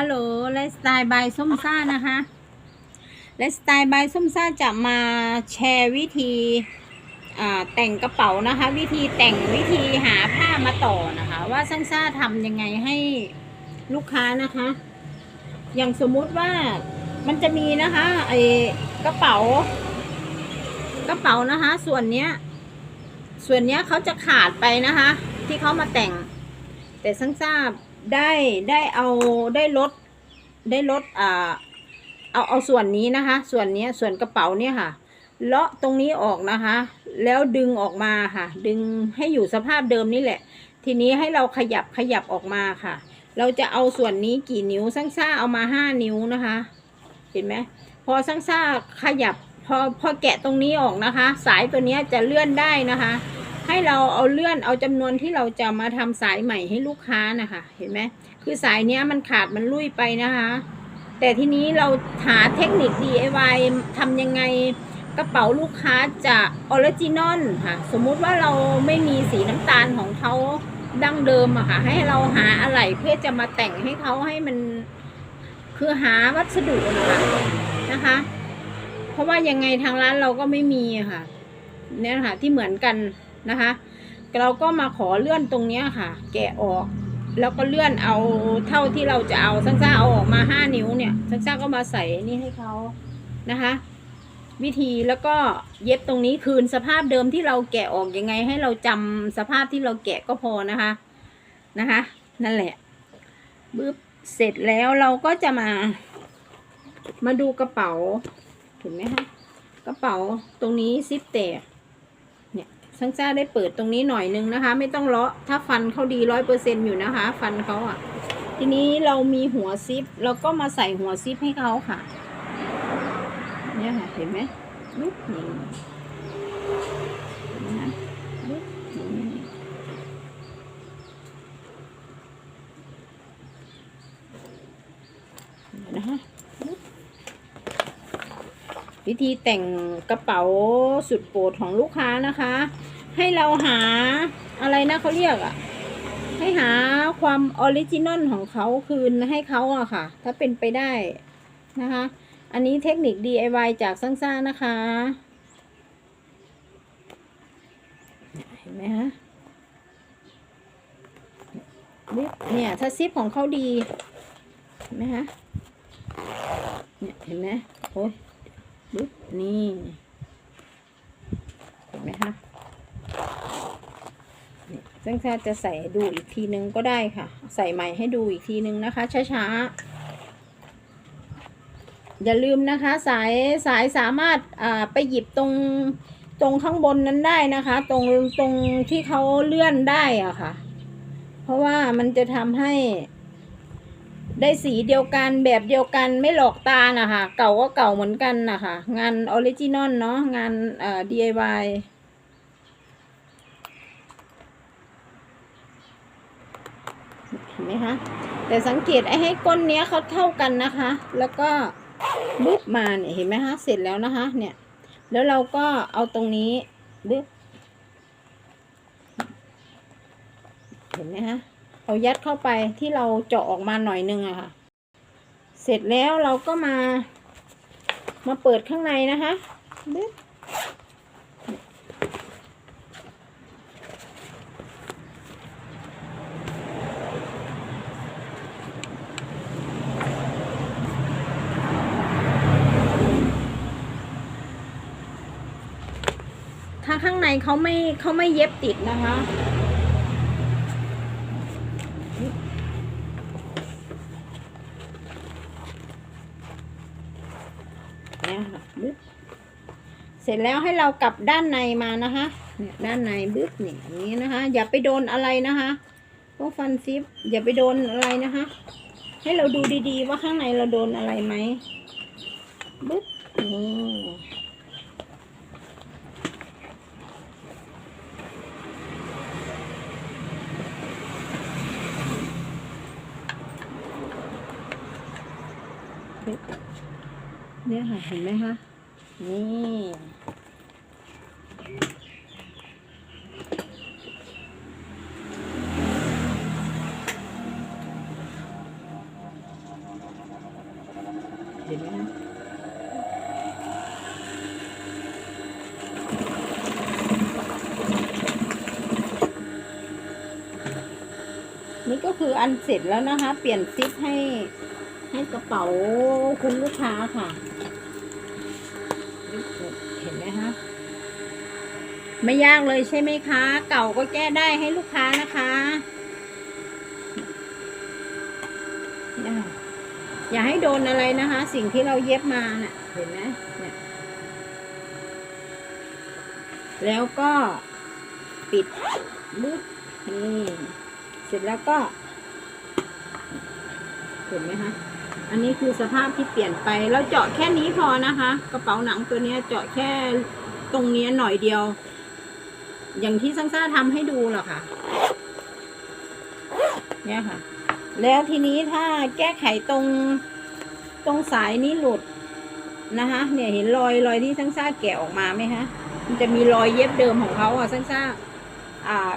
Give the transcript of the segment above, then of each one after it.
ฮัลโหลไลฟ์สไตล์บายส้มซ่านะคะไลฟ์สไตล์บายส้มซ่าจะมาแชร์วิธีแต่งกระเป๋านะคะ วิธีแต่งวิธีหาผ้ามาต่อนะคะ ว่าซ่าซ่าทำยังไงให้ลูกค้านะคะ อย่างสมมุติว่ามันจะมีนะคะไอกระเป๋ากระเป๋านะคะ ส่วนเนี้ย ส่วนเนี้ยเขาจะขาดไปนะคะ ที่เขามาแต่ง แต่ซ่าซ่า ได้ได้เอาได้ลดได้ลดอ่าเอาเอาส่วนนี้นะคะ ส่วนนี้ส่วนกระเป๋าเนี่ยค่ะเลาะตรงนี้ออกนะคะ แล้วดึงออกมาค่ะ ดึงให้อยู่สภาพเดิมนี่แหละ ทีนี้ให้เราขยับขยับออกมาค่ะ เราจะเอาส่วนนี้กี่นิ้วซ่าซ่าเอามาห้านิ้วนะคะ เห็นไหมพอซ่าซ่าขยับพอพอแกะตรงนี้ออกนะคะ สายตัวนี้จะเลื่อนได้นะคะ ให้เราเอาเลื่อนเอาจำนวนที่เราจะมาทำสายใหม่ให้ลูกค้านะคะ เห็นไหมคือสายเนี้ยมันขาดมันลุยไปนะคะ แต่ทีนี้เราหาเทคนิค DIY ทำยังไงกระเป๋าลูกค้าจะออริจินอลค่ะ สมมุติว่าเราไม่มีสีน้ำตาลของเขาดั้งเดิมอะค่ะ ให้เราหาอะไรเพื่อจะมาแต่งให้เขาให้มัน คือหาวัสดุนะคะนะคะ เพราะว่ายังไงทางร้านเราก็ไม่มีอะค่ะ เนี่ยค่ะที่เหมือนกัน นะคะ เราก็มาขอเลื่อนตรงเนี้ยค่ะ แกะออก แล้วก็เลื่อนเอาเท่าที่เราจะเอาซ่าเอาออกมาห้านิ้วเนี่ยซ่าก็มาใส่นี่ให้เขานะคะ วิธีแล้วก็เย็บตรงนี้คืนสภาพเดิมที่เราแกะออกยังไง ให้เราจำสภาพที่เราแกะก็พอนะคะนะคะ นั่นแหละบึ๊บเสร็จแล้วเราก็จะมา มาดูกระเป๋าเห็นไหมคะกระเป๋าตรงนี้ซิปแตก ช่างจ้าได้เปิดตรงนี้หน่อยนึงนะคะ ไม่ต้องเลาะถ้าฟันเขาดีร้อยเปอร์เซ็นอยู่นะคะ ฟันเขาอะ ทีนี้เรามีหัวซิปเราก็มาใส่หัวซิปให้เขาค่ะ เนี่ยค่ะเห็นไหมลุกนี่เห็นะลุกนี่นะคะ วิธีแต่งกระเป๋าสุดโปรดของลูกค้านะคะ ให้เราหาอะไรนะเขาเรียกอะให้หาความออริจินอลของเขาคืนให้เขาอะค่ะ ถ้าเป็นไปได้นะคะ อันนี้เทคนิค DIY จากซังซ่านะคะ เห็นไหมฮะเนี่ยเนี่ยถ้าซิปของเขาดี เห็นไหมฮะเนี่ยเห็นไหมโอ้ย ปึ๊บนี่ เห็นไหมคะเนี่ยซึ่งถ้าจะใส่ดูอีกทีนึงก็ได้ค่ะ ใส่ใหม่ให้ดูอีกทีนึงนะคะ ช้าๆ อย่าลืมนะคะ สายสายสามารถอ่าไปหยิบตรงตรงข้างบนนั้นได้นะคะ ตรงตรงที่เขาเลื่อนได้อะค่ะ เพราะว่ามันจะทำให้ ได้สีเดียวกันแบบเดียวกันไม่หลอกตานะคะเก่าก็เก่าเหมือนกันนะคะงานออริจินอลเนาะงานเอ่อ DIY เห็นไหมคะแต่สังเกตไอ้ให้ก้นเนี้ยเขาเท่ากันนะคะ แล้วก็บึ๊บมาเนี่ยเห็นไหมคะเสร็จแล้วนะคะ เนี่ย แล้วเราก็เอาตรงนี้บึ๊บเห็นไหมคะ เอายัดเข้าไปที่เราเจาะออกมาหน่อยนึงอะค่ะ เสร็จแล้วเราก็มา มาเปิดข้างในนะคะถ้าข้างในเขาไม่เขาไม่เย็บติดนะคะ เนี่ยค่ะบึ๊บ เสร็จแล้วให้เรากลับด้านในมานะคะเนี่ยด้านในบึ๊บนี่อย่างนี้นะคะ อย่าไปโดนอะไรนะคะพวกฟันซิปอย่าไปโดนอะไรนะคะ ให้เราดูดีๆ ว่าข้างในเราโดนอะไรไหมบึ๊บนี่เนี่ยค่ะเห็นไหมคะ นี่เห็นไหมคะนี่ก็คืออันเสร็จแล้วนะคะ เปลี่ยนซิปให้ให้กระเป๋าคุณลูกค้าค่ะ เห็นไหมคะ ไม่ยากเลยใช่ไหมคะ เก่าก็แก้ได้ให้ลูกค้านะคะ อย่าให้โดนอะไรนะคะ สิ่งที่เราเย็บมาเนะ่ะเห็นไหมเนี่ยแล้วก็ปิดบึ๊บนี่เสร็จแล้วก็เห็นไหมคะอันนี้คือสภาพที่เปลี่ยนไป เราเจาะแค่นี้พอนะคะ กระเป๋าหนังตัวนี้เจาะแค่ตรงนี้หน่อยเดียว อย่างที่ซังซ่าทำให้ดูหรอค่ะ เนี่ยค่ะ แล้วทีนี้ถ้าแก้ไขตรงตรงสายนี้หลุดนะคะ เนี่ยเห็นรอยรอยที่ซังซ่าแกะออกมาไหมคะมันจะมีรอยเย็บเดิมของเขาอะซังซ่าอ่า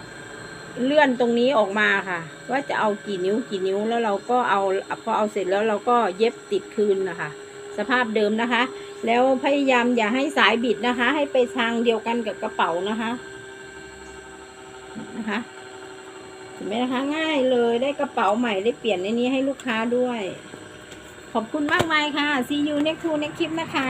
เลื่อนตรงนี้ออกมาค่ะ ว่าจะเอากี่นิ้วกี่นิ้วแล้วเราก็เอาพอเอาเสร็จแล้วเราก็เย็บติดคืนนะคะ สภาพเดิมนะคะ แล้วพยายามอย่าให้สายบิดนะคะ ให้ไปทางเดียวกันกับกระเป๋านะคะ นะคะเห็นไหมนะคะง่ายเลยได้กระเป๋าใหม่ได้เปลี่ยนในนี้ให้ลูกค้าด้วย ขอบคุณมากมายค่ะ see you next to next คลิปนะคะ